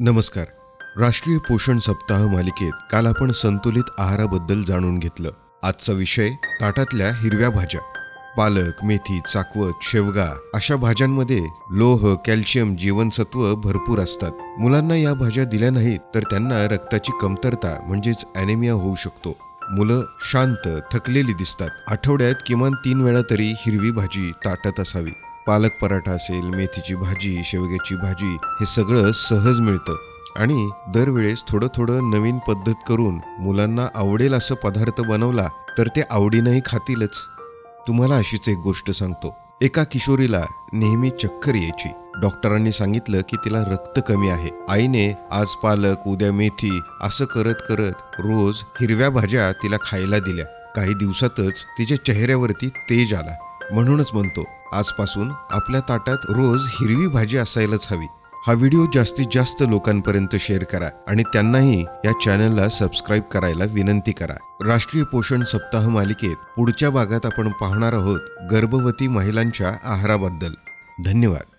नमस्कार. राष्ट्रीय पोषण सप्ताह मालिकेत काल आपण संतुलित आहाराबद्दल जाणून घेतलं. आजचा विषय ताटातल्या हिरव्या भाज्या. पालक मेथी चाकवत शेवगा अशा भाज्यांमध्ये लोह कॅल्शियम जीवनसत्व भरपूर असतात. मुलांना या भाज्या दिल्या नाहीत तर त्यांना रक्ताची कमतरता म्हणजेच अॅनेमिया होऊ शकतो. मुलं शांत थकलेली दिसतात. आठवड्यात किमान तीन वेळा तरी हिरवी भाजी ताटात असावी. पालक पराठा असेल मेथीची भाजी शेवग्याची भाजी हे सगळं सहज मिळतं. आणि दरवेळेस थोडं थोडं नवीन पद्धत करून मुलांना आवडेल असं पदार्थ बनवला तर ते आवडीनंही खातीलच. तुम्हाला अशीच एक गोष्ट सांगतो. एका किशोरीला नेहमी चक्कर यायची. डॉक्टरांनी सांगितलं की तिला रक्त कमी आहे. आईने आज पालक उद्या मेथी असं करत करत रोज हिरव्या भाज्या तिला खायला दिल्या. काही दिवसातच तिच्या चेहऱ्यावरती तेज आला. म्हणूनच म्हणतो आजपासून आपल्या ताटात रोज हिरवी भाजी असायलाच हवी. हा व्हिडिओ जास्तीत जास्त लोकांपर्यंत शेअर करा आणि त्यांनाही या चॅनलला सबस्क्राईब करायला विनंती करा. राष्ट्रीय पोषण सप्ताह मालिकेत पुढच्या भागात आपण पाहणार आहोत गर्भवती महिलांच्या आहाराबद्दल. धन्यवाद.